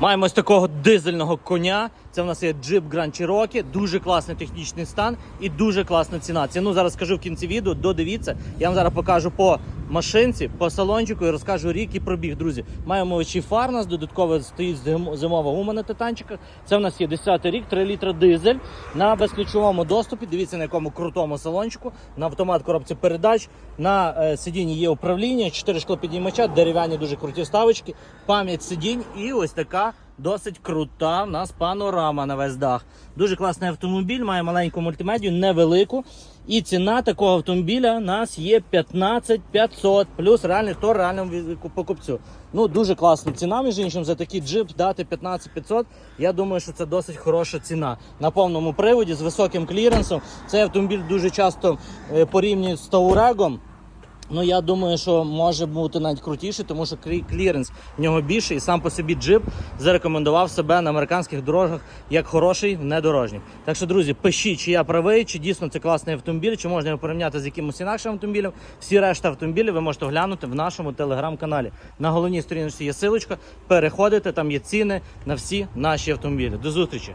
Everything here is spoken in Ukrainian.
Маємо ось такого дизельного коня. Це в нас є джип Grand Cherokee. Дуже класний технічний стан і дуже класна ціна. Ціну зараз скажу в кінці відео. Додивіться. Я вам зараз покажу по машинці, по салончику і розкажу рік і пробіг. Друзі, маємо очі фар. Нас додатково стоїть зим- зимова гума на титанчиках. Це в нас є 10 рік, 3 літра дизель на безключовому доступі. Дивіться на якому крутому салончику. На автомат коробці передач. На е, сидінні є управління, 4 шклопідіймача, дерев'яні дуже круті ставочки, пам'ять сидінь і ось така. Досить крута в нас панорама на весь дах. Дуже класний автомобіль, має маленьку мультимедію, невелику. І ціна такого автомобіля у нас є 15 500 плюс реальний тор реальному покупцю. Ну дуже класна ціна, між іншим, за такий джип дати 15 500. Я думаю, що це досить хороша ціна. На повному приводі з високим кліренсом. Цей автомобіль дуже часто е, порівнюють з Таурегом. Ну я думаю, що може бути навіть крутіше, тому що клі- кліренс в нього більший, і сам по собі джип зарекомендував себе на американських дорогах як хороший внедорожник. Так що, друзі, пишіть, чи я правий, чи дійсно це класний автомобіль, чи можна його порівняти з якимось інакшим автомобілем. Всі решта автомобілів ви можете оглянути в нашому телеграм-каналі. На головній сторінці є силочка. Переходите, там є ціни на всі наші автомобілі. До зустрічі!